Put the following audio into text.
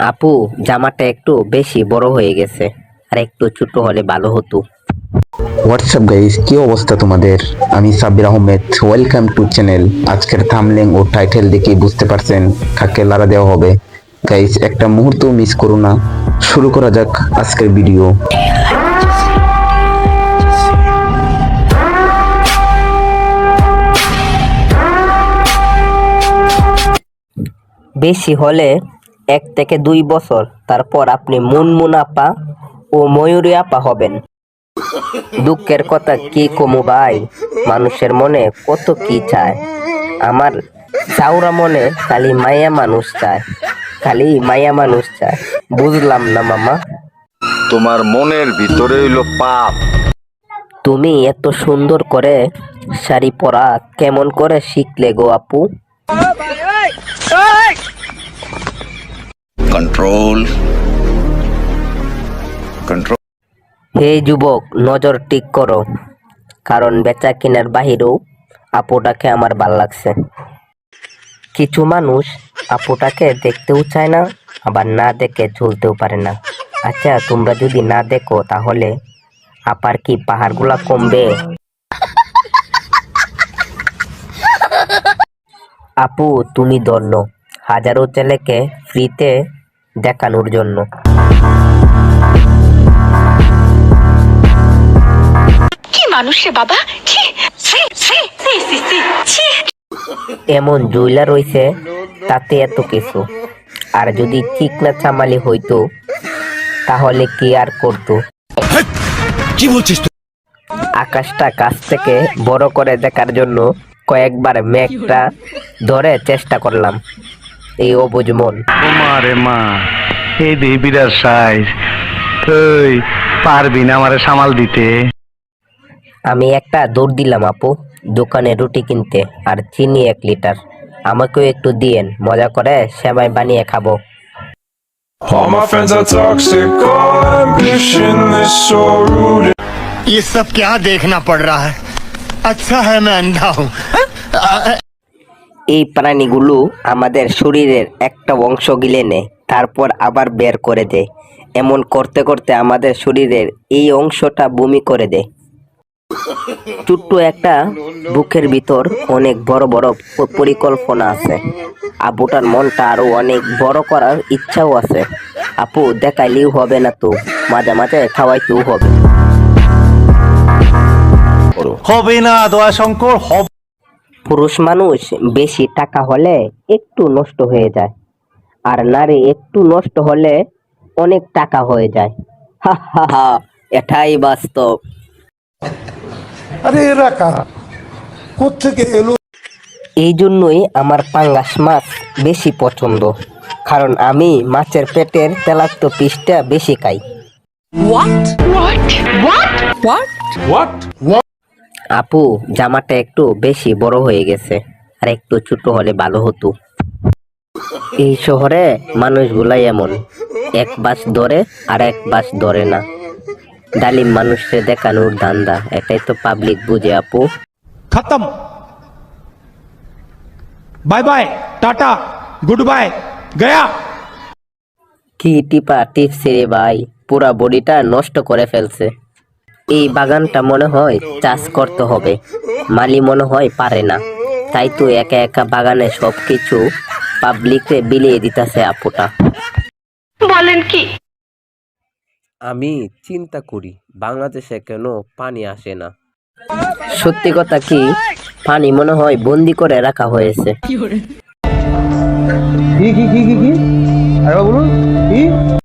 আপু জামাটা একটু বেশি বড় হয়ে গেছে আর একটু ছোট হলে ভালো হতো। হোয়াটসঅ্যাপ গাইস কি অবস্থা তোমাদের? আমি Sabbir Ahmed. Welcome to channel আজকের থামলেং ও টাইটেল দেখে বুঝতে পারছেন কাকে লারা দেওয়া হবে। গাইস একটা মুহূর্ত মিস করো না। শুরু করা যাক আজকের ভিডিও বেশি হলে এক থেকে দুই বছর। তারপর আপনি মুনমুন আপা ও ময়ূরী আপা হবেন। দুঃখের কথা কি কমু ভাই? মানুষের মনে কত কি চায়? আমার চাউরা মনে খালি মায়া মানুষ চায়। খালি মায়া মানুষ চায়। বুঝলাম না মামা। তোমার মনের ভিতরে হইল পাপ। তুমি এত সুন্দর করে শাড়ি পরা কেমন করে শিখলে গো আপু? কন্ট্রোল কন্ট্রোল হে যুবক, নজর ঠিক করো। কারণ বেচা কেনার বাহিরেও আপুটাকে আমার ভালো লাগছে। কিছু মানুষ আপুটাকে দেখতেও চায় না, আবার না দেখে চলতেও পারে না। আচ্ছা তোমরা যদি না দেখো, তাহলে আপার কি পাহাড়গুলা কমবে? আপু, তুমি ধন্য হাজারো ছেলেকে ফ্রিতে দেখানোর জন্য। মানুষ বাবা? ছি ছি ছি ছি ছি ছি ছি। এমন জুইলা রইছে তাতে এত কিছু। আর যদি ঠিক না চামালি হইতো তাহলে কি আর করতো? আকাশটা কাছ থেকে বড় করে দেখার জন্য কয়েকবার মেঘটা ধরে চেষ্টা করলাম। এই অবুজ মন মারে মা এই দেবিরার সাইজ তুই পারবি না আমারে সামাল দিতে আমি একটা দৌড় দিলাম আপু দোকানে রুটি কিনতে আর চিনি এক লিটার আমাকেও একটু দিয়েন মজা করে সেমাই বানিয়ে খাবো All my friends are toxic, all ambition is so rude. ये सब क्या देखना पड़ रहा है अच्छा है मैं अंधा हूँ এই প্রাণীগুলো আমাদের শরীরের একটা অংশ গিলে নেয়, তারপর আবার বের করে দেয়। এমন করতে করতে আমাদের শরীরের এই অংশটা বমি করে দেয়। ছোট্ট একটা বুকের ভিতর অনেক বড় বড় পরিকল্পনা আছে। আবুটার মনটা আরও অনেক বড় করার ইচ্ছাও আছে। আপু, দেখাইলেও হবে না তো, মাঝে মাঝে খাওয়াইতেও হবে। হবে না দয়া শঙ্কর পুরুষ মানুষ বেশি টাকা হলে একটু নষ্ট হয়ে যায় আর নারী একটু নষ্ট হলে অনেক টাকা হয়ে যায়। হা হা হা এটাই বাস্তব। আরে এরা কারা? কোথেকে এলো? এই জন্যই আমার পাঙ্গাস মাছ বেশি পছন্দ কারণ আমি মাছের পেটের তেলাক্ত পিসটা বেশি খাই। হোয়াট হোয়াট হোয়াট আপু জামাটা একটু বেশি বড় হয়ে গেছে আর একটু ছোট হলে ভালো হতো। এই শহরে মানুষগুলাই এমন এক বাস ধরে আর এক বাস ধরে না। ডালিম মানুষকে দেখানোর ধান্দা এটাই তো পাবলিক বুঝে আপু। খতম। Bye bye tata good bye Gaya. কি টিপা টিপছে রে ভাই পুরা বডিটা নষ্ট করে ফেলছে। এই বাগানটা মনে হয় চাষ করতে হবে। মালি মনে হয় পারে না। তাই তো একা একা বাগানে সবকিছু পাবলিকে বিলিয়ে দিতেছে আপুটা। বলেন কি? আমি চিন্তা করি বাংলাদেশে কেন পানি আসে না? সত্যি কথা কি? পানি মনে হয় বন্দি করে রাখা হয়েছে। কি কি কি কি কি আরে বলুন কি?